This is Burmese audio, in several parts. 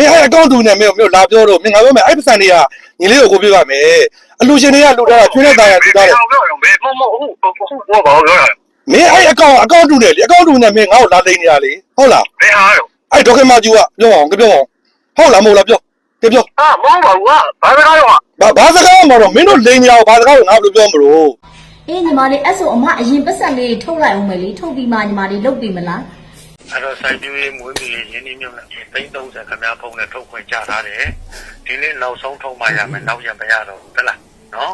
မင်းအဲ့အကောင့်တူနဲ့မင်းတို့လာပြောတော့မင်းငါပြောမယ်အဲ့ပစံတွေကညီလေးကိုကိုပြပါမယ်အလူရှင်တွေကလူထားတာချွေးတဲ့တာရတူထားတယ်ပြောတော့ဘယ်မမဟုတ်ဟုတ်ဘောပါပြောတာမင်းအဲ့အကောင့်အကောင့်တူနဲ့လေအကောင့်တူနဲ့မင်းငါ့ကိုလာသိနေတာလေဟုတ်လားဘယ်ဟာတော့အဲ့ဒေါက်ခင်မကျူကပြောအောင်ပြောအောင်ဟုတ်လားမဟုတ်လားပြောပြောပြောဟာမဟုတ်ပါဘူးကဘာစကားတော့ဘာဘာစကားမှတော့မင်းတို့လိန်နေတာကိုဘာစကားကိုငါဘယ်လိုပြောမလို့အေးညီမလေးအဲ့ဆိုအမအရင်ပတ်စံလေးထုတ်လိုက်အောင်မယ်လေထုတ်ပြီးမှညီမလေးလုပ်ပြီးမလား အဲ့တော့စိုက်ပြွေးမွေးမြူရင်းနှီးမြုပ်နဲ့သိန်း30ခမများဖုန်းနဲ့ထုတ်ခွင့်ကြထားတယ်ဒီနေ့နောက်ဆုံးထုတ်မှရမယ်နောက်ရမရတော့ဘူးဟဲ့လားနော်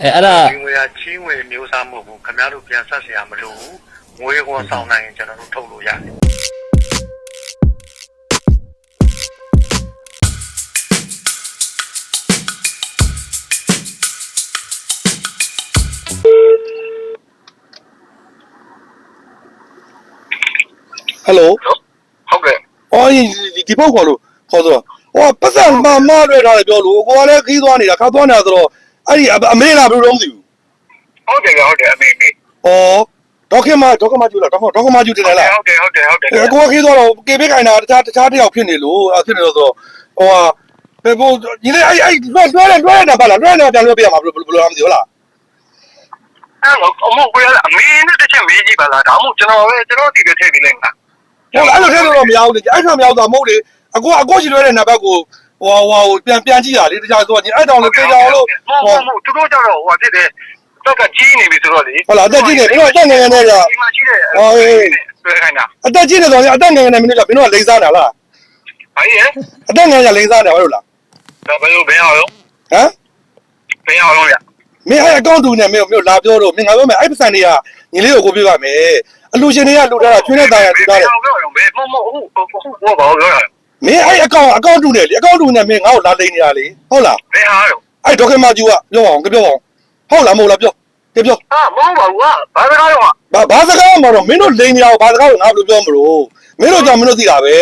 အဲအဲ့ဒါ ဒီငွေကချီးငွေမျိုးစားမဟုတ်ဘူးခမတို့ပြန်ဆက်เสียမလို့ဘူးငွေကောဆောင်နိုင်ရင်ကျွန်တော်တို့ထုတ်လို့ရတယ် ဟယ်လိုဟုတ်ကဲ့အော်ဒီဒီပေါက်ခေါ်လို့ခေါ်ဆိုဟောပတ်စံမမလွဲထားတယ်ပြောလို့ကိုကလည်းခီးသွားနေတာခါသွားနေတာဆိုတော့အဲ့ဒီအမေလာဘယ်လိုလုပ်မသိဘူးဟုတ်တယ်ဟုတ်တယ်အမေမေဩဒေါက်ခင်မဒေါက်ခင်မကျူလားဒေါက်ဒေါက်ခင်မကျူတင်လားဟုတ်တယ်ဟုတ်တယ်ဟုတ်တယ်အဲကိုကခီးသွားတော့ကေပေးခိုင်တာတခြားတခြားတယောက်ဖြစ်နေလို့အဲ့ဖြစ်နေလို့ဆိုတော့ဟိုဟာဘယ်ကိုညီလေးအဲ့အဲ့လွှဲလွှဲတယ်လွှဲနေတာပါလားလွှဲနေတာပြန်လွှဲပြရမှာဘယ်လိုဘယ်လိုမှမသိဘူးလားအဲ့တော့အမို့ကိုရအမေနဲ့တစ်ချက်မေးကြည့်ပါလားဒါမှမဟုတ်ကျွန်တော်ပဲကျွန်တော်ဒီလိုထည့်ပေးလိုက်မှာ ဟုတ်လားအဲ့လိုထဲလို့တော့မရဘူးလေအဲ့ခါမရောက်တော့မဟုတ်လေအကိုအကိုရှိလွှဲတဲ့နံပါတ်ကိုဟိုဟိုပြန်ပြန်ကြည့်တာလေတခြားဆိုတော့ညီအဲ့တောင်လေပြေကြအောင်လို့မဟုတ်မဟုတ်သူတို့ကြတော့ဟိုဖြစ်တယ်တက်ကကြီးနေပြီဆိုတော့လေဟုတ်လားအသက်ကြီးနေပြီးတော့အသက်ငယ်ငယ်နဲ့ကြာဒီမှာရှိတဲ့ဟောအေးတွေ့ခိုင်းတာအသက်ကြီးနေတော့အသက်ငယ်ငယ်နဲ့မင်းတို့ကမင်းတို့ကလိန်စားနေလားဘာကြီးလဲအသက်ငယ်ငယ်လိန်စားနေဟုတ်လားဒါဘယ်လိုဘယ်အောင်ရောဟမ်ဘယ်အောင်ရောရမင်းအဲ့အကောင့်တူနဲ့မင်းတို့လာပြောတော့မင်းငါပြောမယ်အဲ့ပစံတွေကညီလေးကိုကိုပြပါမယ် အလူရှင်တွေကလူထားတာချွေးတဲ့တာရတူထားတယ်ဘယ်အောင်ရောဘယ်မမဟုတ်ဟုတ်ဘောပါပြောတာမင်းအဲ့အကောင့်အကောင့်တူနဲ့လေအကောင့်တူနဲ့မင်းငါ့ကိုလာလိန်နေတာလေဟုတ်လားဘယ်ဟာရောအဲ့ဒေါက်ခင်မကျူကပြောအောင်ပြောအောင်ဟုတ်လားမဟုတ်လားပြောပြောပြောဟာမဟုတ်ပါဘူးကဘာစကားရောဘာဘာစကားမှတော့မင်းတို့လိန်နေတာကိုဘာစကားကိုငါဘယ်လိုပြောမလို့မင်းတို့ကြောင့်မင်းတို့သိတာပဲ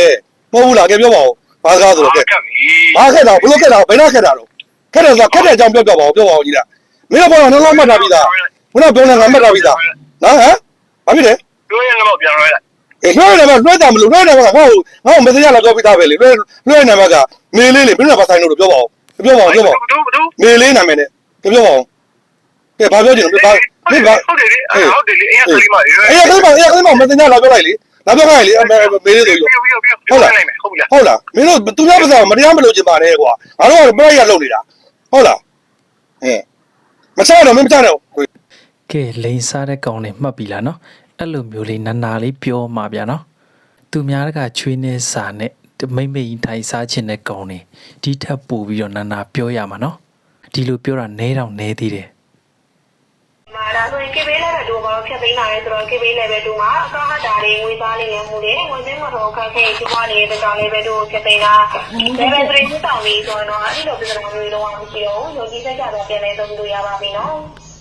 မဟုတ်ဘူးလားကဲပြောပါဦးဘာစကားဆိုတော့ကဲခက်ပြီဘာခက်တာဘလို့ခက်တာဘယ်တော့ခက်တာတော့ခက်တယ်ဆိုခက်တဲ့အကြောင်းပြောပြပါဦးပြောပါဦးကြီးလားမင်းတို့ဘောကနှလုံးမှတ်ထားပြီးသားခုနပြောနေငါမှတ်ထားပြီးသားနော်ဟမ်ဘာဖြစ်လဲ ပြောရင်တော့ပြန်ရဲလိုက်အေးလွှဲတယ်မလွှဲတာမလို့လွှဲတယ်ကငါ့ကိုငါ့ကိုမစရလာပြောပြီးသားပဲလေလွှဲလွှဲနေမှာကမေလေးလေမင်းတို့ကဘာဆိုင်လို့ပြောပါဦးပြောပါဦးပြောပါဦးတူတူမေလေးနာမည်နဲ့ပြောပါဦးကဲဘာပြောချင်လဲဘာမင်းဘာဟုတ်တယ်လေဟုတ်တယ်လေအဲ့ဒါလေးမရေးအေးကလေးမအေးကလေးမမစရလာပြောလိုက်လေလာပြောခိုင်းလေမေလေးဆိုပြောပြောပြောဟုတ်လားနိုင်မယ်ဟုတ်လားဟုတ်လားမင်းတို့သူများပါစားမတရားမလို့ချင်ပါနဲ့ကွာငါတို့ကပြည့်ရလုံနေတာဟုတ်လားဟဲ့မချတော့မင်းမချတော့ကဲလိန်စားတဲ့ကောင်တွေမှတ်ပြီလားနော် အဲ့လိုမျိုးလေးနာနာလေးပြောမှာဗျာနော်သူများတကချွေးနေစာနဲ့မိမ့်မိတ်ထိုင်စားခြင်းတဲ့ကောင်တွေဒီထက်ပိုပြီးတော့နာနာပြောရမှာနော်ဒီလိုပြောတာနဲတော့နဲသေးတယ်မာဒါဆိုရင် KB level တို့ကတော့ဖြတ်သိမ်းလာတယ်ဆိုတော့ KB level တို့မှာအကောင့်ဟတ်တာတွေငွေသားလေးလည်းမှုတွေငွေစင်းမတော်ခက်ခဲကျမနေတဲ့ကြောင့် level တို့ဖြတ်သိမ်းလာ level 3ကိုတောင်းပြီးဆိုတော့အဲ့လိုပြဿနာမျိုးတွေလုံးဝမရှိတော့ဘူးယောဂီစက်ကြတော့ပြန်လဲသုံးလို့ရပါပြီနော်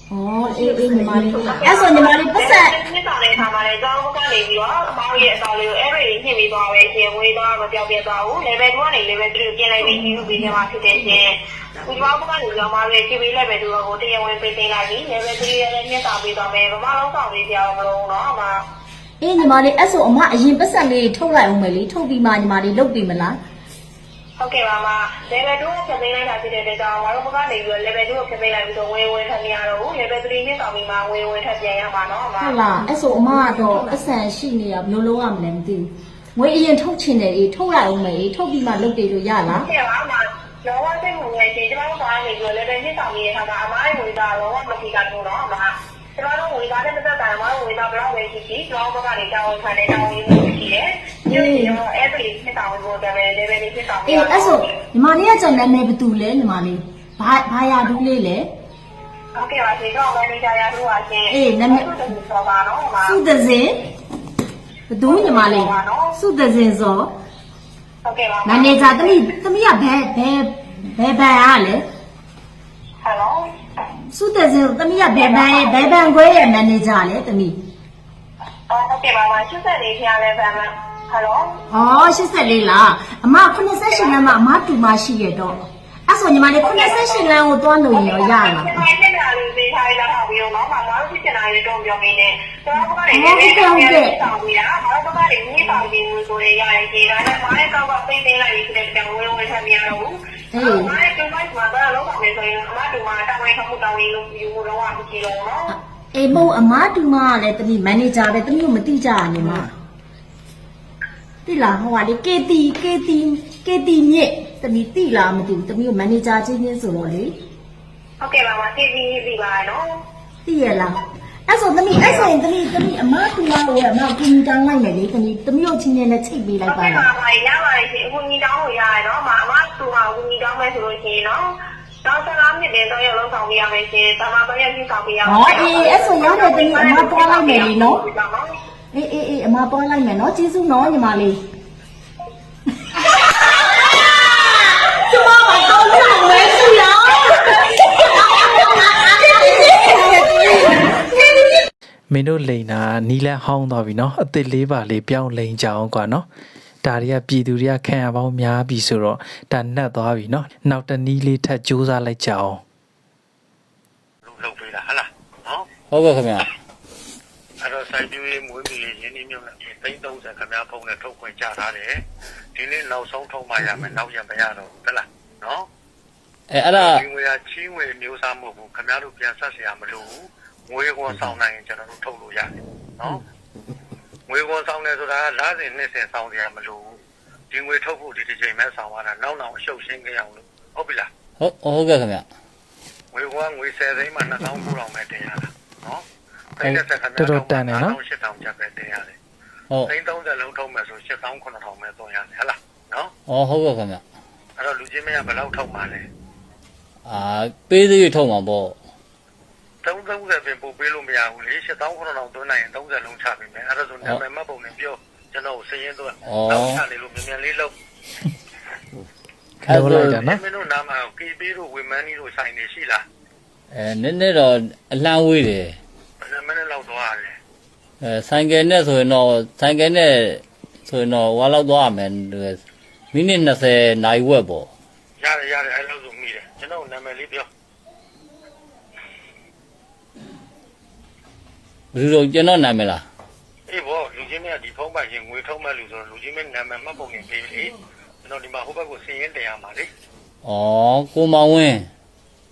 ဩအေးအေးညီမလေးအဲ့ဆိုညီမလေးပတ်စံ နှစ်ဆောင်တဲ့အခါမှာလည်းကျောင်းကနေပြီးတော့အမောင်ရဲ့အဆောင်လေးကိုအဲ့ဒီညှိပြီးသွားပဲရှင်ငွေသားမ ပြောင်းပြသွားဘူး level 2ကနေ level 3ကိုပြင်လိုက်ပြီးယူပြီးနေမှာဖြစ်တဲ့ရှင်ဒီမှာဘကနေကျောင်းမှာလည်း KB level တို့ကိုတရားဝင်ပေးသိမ်းလိုက်ပြီး level 3ရဲ့နှစ်ဆောင်ပြီးသွားမယ်ဗမာလုံးဆောင်ပြီးကြအောင်မလို့နော်အမအေးညီမလေးအဲ့ဆိုအမအရင်ပတ်စံလေးထုတ်လိုက်အောင်မယ်လေထုတ်ပြီးမှညီမလေးလုပ်ပြီးမလားဟုတ်ကဲ့ပါမ level 2ကိုဖြတ်သိမ်းလိုက်တာဖြစ်တဲ့အတွက်ကြောင့်ဘာလို့ဘကနေပြီးတော့ level 2ကိုဖြတ်သိမ်းလိုက်ပြီးတော့ဝင်ဝင်ထပ်မရတော့ဘူး level 3နှစ်ဆောင်ပြီးမှဝင်ဝင်ထပ်ပြန်ရမှာနော်အမဟုတ်လားအဲ့ဆိုအမကတော့အဆန်ရှိနေတာဘယ်လိုလုပ်ရမလဲမသိဘူး ငွေအရင်ထုတ်ချင်တယ်အေးထုတ်လိုက်အောင်မယ်အေးထုတ်ပြီးမှလုပ်တယ်လို့ရလားဟုတ်ကဲ့ပါအမလောကစိတ်ဝင်နေရှင်ကျမတို့ဘာနေပြီးတော့ level နှစ်ဆောင်ပြီးရတာမှာအမရဲ့ဝင်သားလောကမဖြစ်ကတော့နော်အမကျမတို့ဝင်သားတဲ့ပတ်သက်တာမှာဝင်သားဘယ်တော့ပဲရှိရှိကျမတို့ဘက်ကနေတောင်းခံတဲ့တောင်းရင်းမှုရှိတယ်။ဒီလိုမျိုးအဲ့ဒီနှစ်ဆောင်ဖို့တည်း level နှစ်ဆောင်အေးအဲ့ဆိုညီမလေးကကြောင့်နာမည်ဘယ်သူလဲညီမလေးဘာဘာယာဒူးလေးလဲဟုတ်ကဲ့ပါရှင်တော့မန်နေဂျာရတို့ပါရှင်အေးနာမည်ဆိုပါနော်အမစုသစင် ဘသူညီမလေးစုသစင်စောဟုတ်ကဲ့ပါမန်နေဂျာတမိတမိကဘယ်ဘယ်ဘယ်ဘန်အားလဲဟယ်လိုစုသစင်တမိကဘယ်ဘန်ရဲ့ဘယ်ဘန်ခွဲရဲ့မန်နေဂျာလဲတမိအော်ဟုတ်ကဲ့ပါပါချစ်ဆက်လေးဖျားလဲဗမ်းမဟယ်လိုဟော88လားအမ88လမ်းမှာအမတူမရှိရတော့အဲ့ဆိုညီမလေး88လမ်းကိုသွားလို့ရင်ရောရလားဒီမှာတ က်တာလေးသေးထားရတာပြီးတော့တော့ငါတို့ဖြစ်ချင်တာတွေတော့ပြောနေတယ်ကျွန်တော်ကနေလည်းလည်းတောင်းပြီးတာငါတို့ကနေမြည်ပါပြီးလို့ဆိုရရတယ်ဒီကနေ့မားရဲ့ကောက်ကပိတ်နေလိုက်ပြီးတဲ့တောင်းဝင်ဝင်ထမရတော့ဘူးမားရဲ့ဒီမိုက်မှာတော့လောက်ပါမယ်ဆိုရင်အမတို့မှာတောင်းဝင်ခမှုတောင်းရင်လို့ယူလို့တော့မရှိတော့ဘူးနော်အေးမဟုတ်အမားတူမကလည်းတမီမန်နေဂျာပဲတမီကိုမတိကြရနေမှာတိလားဟိုကလေ KT KT KT မြစ်တမီတိလားမသိဘူးတမီကိုမန်နေဂျာချင်းချင်းဆိုတော့လေ ဟုတ်ကဲ့ပါပါသိပြီးပြီပါနော်တိရလားအဲ့ဆိုတမီအဲ့ဆိုရင်တမီတမီအမားတူမကိုအမားကူညီတောင်းလိုက်မယ်လေတမီတမီကိုချင်းချင်းနဲ့ချိတ်ပေးလိုက်ဟုတ်ပါကဲ့လားပါပါရပါတယ်ရှင်အခုညီတောင်းလို့ရတယ်နော်မအမသူ့မှာအခုညီတောင်းမယ်ဆိုလို့ရှိရင်နော်တောင်းစကားမြစ်တယ်တော့ရလုံးဆောင်ပေးရမယ်ရှင်။ဒါမှတော့ရပြဆောင်ပေးရမယ်ဟောအေးအဲ့ဆိုရတယ်တမီအမားပွားလိုက်မယ်လေနော်အေးအေးအေးအမားပွားလိုက်မယ်နော်ကျေးဇူးနော်ညီမလေးကျမမကောင်းတာမဲရှိရ မင်းတို့လိန်တာနီလန်းဟောင်းသွားပြီနော်အစ်စ်လေးပါလေးပြောင်းလိန်ကြအောင်ကွာနော်ဒါတွေကပြည်သူတွေကခံရပေါင်းများပြီဆိုတော့ဒါနှက်သွားပြီနော်နောက်တနည်းလေးထပ်စူးစမ်းလိုက်ကြအောင် လူလုပ်ပေးတာဟဟလားနော် ဟုတ်ကဲ့ခင်ဗျာ အဲ့တော့စိုက်ပျိုးရေးမွေးမြူရေးရင်းနှီးမြှုပ်နှံမှုသိန်း30ခမများဖုန်းနဲ့ထုတ်ခွင့်ကြထားတယ်ဒီနေ့နောက်ဆုံးထုတ်မှရမယ်နောက်ရမရတော့ဘူးဟလားနော် အဲအဲ့ဒါ ဒီငွေကချီးငွေမျိုးစားမှုဘူးခမများတို့ပြန်ဆက်เสียမလို့ဘူး ငွေကောဆောင်နိုင်ရင်ကျွန်တော်တို့ထုတ်လို့ရတယ်နော်ငွေကောဆောင်နေဆိုတာကလစဉ်နှစ်စဉ်ဆောင်ကြရမလို့ဒီငွေထုတ်ဖို့ဒီဒီချိန်မဲ့ဆောင်ရတာနောက်နောက်အရှုပ်ရှင်းကြရအောင်လို့ဟုတ်ပြီလားဟုတ်ဟုတ်ကဲ့ခင်ဗျငွေကောငွေ10သိန်းမှ2900ပဲတင်ရတာနော်သိန်း30ခန်းတော်တော်တန်တယ်နော်8000ကျပ်ပဲတင်ရတယ်ဟုတ်သိန်း30လုံးထုတ်မယ်ဆို8900ပဲသွင်းရတယ်ဟလားနော်အော်ဟုတ်ကဲ့ခင်ဗျအဲ့တော့လူချင်းမရဘယ်လောက်ထုတ်မှာလဲအာပေးသေးရထုတ်မှာပေါ့ 330ပင်ပို့ပေးလို့မရဘူးလေ8000 9000သွင်းနိုင်ရင်30လုံးချပေးမယ်အဲ့ဒါဆိုနာမည်မှတ်ပုံနဲ့ပြောကျွန်တော်စည်ရင်သွင်းနောက်ချလေလို့မြန်မြန်လေးလုပ်ပြောလိုက်တာနော်မင်းတို့နာမည် KB တို့ဝေမန်းကြီးတို့ဆိုင်နေရှိလားအဲနည်းနည်းတော့အလှမ်းဝေးတယ်ဘယ်နှမိနစ်လောက်သွားရလဲအဲဆိုင်ကယ်နဲ့ဆိုရင်တော့ဆိုင်ကယ်နဲ့ဆိုရင်တော့ဟွာလောက်သွားရမယ်မိနစ်20နိုင်ဝက်ပေါ့ရတယ်ရတယ်အဲ့လိုဆိုမိတယ်ကျွန်တော်နာမည်လေးပြော ဘယ်လိုတော့ကျွန်တော်နာမည်လားအေးဘောလူချင်းမရဒီဖုန်းပိုင်ရင်ငွေထုတ်မဲ့လူဆိုတော့လူချင်းမနာမည်မှတ်ပုံနဲ့ပေးလေကျွန်တော်ဒီမှာဟိုဘက်ကိုစည်ရင်တင်ရမှာလေဩကိုမောင်ဝင်း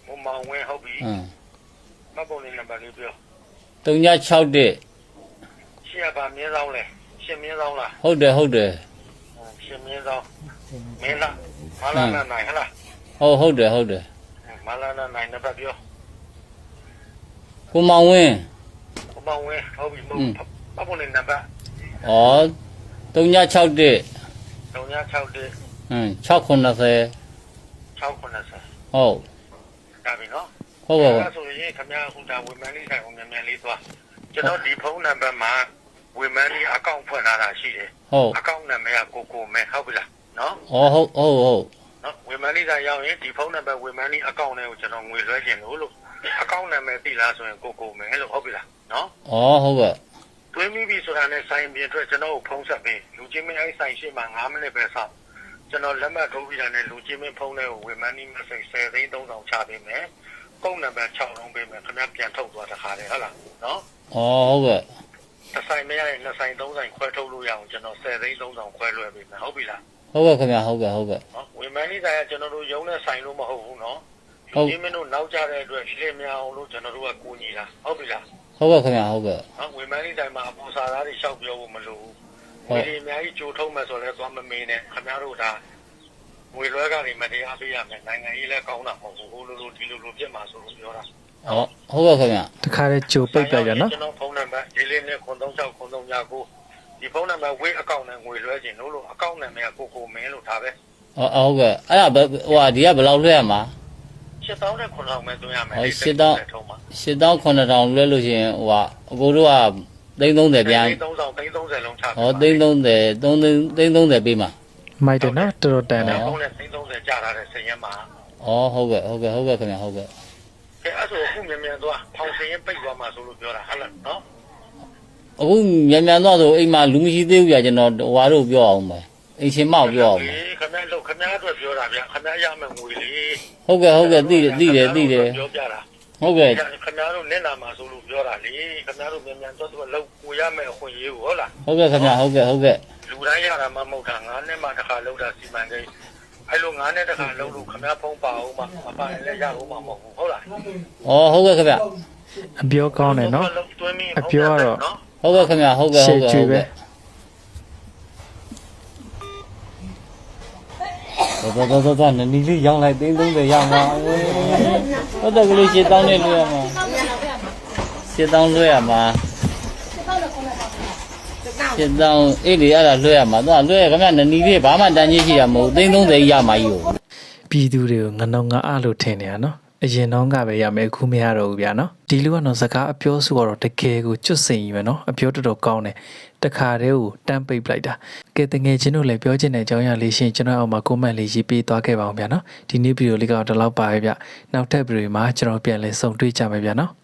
မမောင်ဝင်းဟုတ်ပြီဟမ်မှတ်ပုံနဲ့နံပါတ်လေးပြော361ရှေ့ကပါမြင်းဆောင်လဲရှင်မြင်းဆောင်လားဟုတ်တယ်ဟုတ်တယ်ရှင်မြင်းဆောင်မင်းလားမလာနာနိုင်ဟလားဟုတ်ဟုတ်တယ်ဟုတ်တယ်မလာနာနိုင်နံပါတ်ပြောကိုမောင်ဝင်း မမောင်ဝင်းဟုတ်ပြီမဟုတ်မှတ်ပုံနဲ့နံပါတ်ဩ361 3961ဟမ်690 690ဟုတ်ဒါပြီနော်ဟုတ်ပါဘူးအဲ့ဆိုရင်ခင်ဗျားဟိုဒါဝေမန်းလေးဆိုင်အောင်မြန်မြန်လေးသွားကျွန်တော်ဒီဖုန်းနံပါတ်မှာဝေမန်းလေးအကောင့်ဖွင့်လာတာရှိတယ်ဟုတ်အကောင့်နာမည်ကကိုကိုမဲဟုတ်ပြီလားနော်ဩဟုတ်ဟုတ်ဟုတ်နော်ဝေမန်းလေးဆိုင်ရောက်ရင်ဒီဖုန်းနံပါတ်ဝေမန်းလေးအကောင့်လေးကိုကျွန်တော်ငွေလွှဲခြင်းလို့လို့အကောင့်နာမည်သိလားဆိုရင်ကိုကိုမဲလို့ဟုတ်ပြီလား နော်ဩဟုတ်ကဲ့တွင်းမိပြီဆိုတာနဲ့ဆိုင်ပြင်အတွက်ကျွန်တော်ကိုဖုန်းဆက်ပေးလူချင်းမင်းအဲ့ဆိုင်ရှိမှ9မိနစ်ပဲစောင့်ကျွန်တော်လက်မှတ်ထိုးပြီးတာနဲ့လူချင်းမင်းဖုန်းလေးကိုဝေမန်းလေးမဆိတ်10သိန်း3000ချပေးမယ်ကုန်းနံပါတ်6လုံးပေးမယ်ခင်ဗျာပြန်ထုတ်သွားတခါလေဟုတ်လားနော်ဩဟုတ်ကဲ့တစ်ဆိုင်မရရင်နှစ်ဆိုင်သုံးဆိုင်ခွဲထုတ်လို့ရအောင်ကျွန်တော်10သိန်း3000ခွဲလွှဲပေးမယ်ဟုတ်ပြီလားဟုတ်ကဲ့ခင်ဗျာဟုတ်ကဲ့ဟုတ်ကဲ့နော်ဝေမန်းလေးဆိုင်ကကျွန်တော်တို့ရုံးနဲ့ဆိုင်လို့မဟုတ်ဘူးနော်ဟု လူတ်ကြီးမင်းတို့နောက်ကြတဲ့အတွက်လင်းများအောင်လို့ကျွန်တော်တို့ကကိုညီတာဟုတ်ပြီလားဟုတ်ကဲ့ခင်ဗျာဟုတ်ကဲ့နော်ဝေမန်းလေးဆိုင်မှာအပေါ်စာသားတွေလျှောက်ပြောဖို့မလိုဘူးဟုတ်ဒီအများကြီးကြိုထုံးမယ်ဆိုလဲသွားမမေးနဲ့ခင်ဗျားတို့ဒါငွေလွှဲကနေမတရားပေးရမယ်နိုင်ငံရေးလည်းကောင်းတာမဟုတ်ဘူးဟိုလိုလိုဒီလိုလိုပြစ်မှာဆိုလို့ပြောတာဩဟုတ်ကဲ့ခင်ဗျာတခါတည်းကြိုပိတ်လိုက်ရနော်ကျွန်တော်ဖုန်းနံပါတ်ဒီလေးနဲ့936 939ဒီဖုန်းနံပါတ်ဝေးအကောင့်နဲ့ငွေလွှဲခြင်းလို့လို့အကောင့်နာမည်ကကိုကိုမင်းလို့ဒါပဲဩဟုတ်ကဲ့အဲ့ဒါဘယ်ဟိုဟာဒီကဘယ်လောက်လွှဲရမှာ 7000နဲ့9000ပဲသွင်းရမယ်ဟောလေ8000ထုံးမှာ8000 9000လွှဲလို့ရှိရင်ဟိုဟာအကိုတို့က330ပြန်3000 30လုံးချဟော330 330ပေးမှာမိုက်တယ်နော်တော်တော်တန်တယ်ဖုန်းနဲ့30ကြာထားတဲ့စင်ရက်မှာဩဟုတ်ကဲ့ဟုတ်ကဲ့ဟုတ်ကဲ့ခင်ဗျာဟုတ်ကဲ့ကဲအဲ့ဆိုအခုမြန်မြန်သွားဖောင်စင်ရင်ပိတ်သွားမှာဆိုလို့ပြောတာဟုတ်လားနော်အခုမြန်မြန်တော့ဆိုအိမ်မှာလူမရှိသေးဘူးပြကျွန်တော်ဟိုဟာတို့ပြောအောင်မယ် အိမ်ရှင်မောက်ပြောအောင်မယ်ခင်ဗျားလို့ခင်ဗျားအတွက်ပြောတာဗျခင်ဗျားရမယ်ငွေလေဟုတ်ကဲ့ဟုတ်ကဲ့သိတယ်သိတယ်သိတယ်ပြောပြတာဟဟုတ်ကဲ့ခင်ဗျားတို့နင့်နာမှာဆိုလို့ပြောတာလေခင်ဗျားတို့မြန်မြန်တော့တော့လောက်ကိုရမယ်အခွင့်အရေးကိုဟုတ်လားဟုတ်ကဲ့ခင်ဗျဟုတ်ကဲ့ဟုတ်ကဲ့လူတိုင်းရတာမှမဟုတ်တာငါးနှစ်မှတစ်ခါလောက်တာစီမံကိန်းအဲ့လိုငါးနှစ်တစ်ခါလောက်လို့ခင်ဗျားဖုံးပါအောင်မှမပါရင်လည်းရအောင်မှမဟုတ်ဘူးဟုတ်လားဩဟုတ်ကဲ့ခင်ဗျအပြောကောင်းတယ်နော်အပြောကတော့ဟုတ်ကဲ့ခင်ဗျဟုတ်ကဲ့ဟုတ်ကဲ့ ရှေ့ကျွေး ဟု တ်ပဲကဲ့တော်တော်တော်နနီလေးရောင်းလိုက်သိန်း30ရမှာဟုတ်တယ်ကလေးရှင်းတောင်းနေလွှဲရမှာရှင်းတောင်းလွှဲရမှာရှင်းတောင်းအေးလေအဲ့ဒါလွှဲရမှာသူကလွှဲရခင်ဗျနနီလေးဘာမှတန်ကြီးရှိတာမဟုတ်သိန်း30ရမှာကြီးကိုပြည်သူတွေကိုငနောင်ငါအလို့ထင်နေရနော်အရင်တော့ကပဲရမယ်အခုမရတော့ဘူးဗျာနော်ဒီလူကတော့စကားအပြောစုကတော့တကယ်ကိုကျွတ်စိန်ကြီးပဲနော်အပြောတော်တော်ကောင်းတယ်တခါတည်းကိုတန်းပိတ်ပလိုက်တာ ကဲတငယ်ချင်းတို့လည်းပြောချင်တဲ့အကြောင်းအရာလေးရှရင်ကျွန်တော်အောက်မှာ comment လေးရေးပေးသွားခဲ့ပါအောင်ဗျာနော်ဒီနေ့ဗီဒီယိုလေးကတော့ဒီလောက်ပါပဲဗျနောက်ထပ်ဗီဒီယိုမှာကျွန်တော်ပြန်လည်ဆုံတွေ့ကြမယ်ဗျာနော်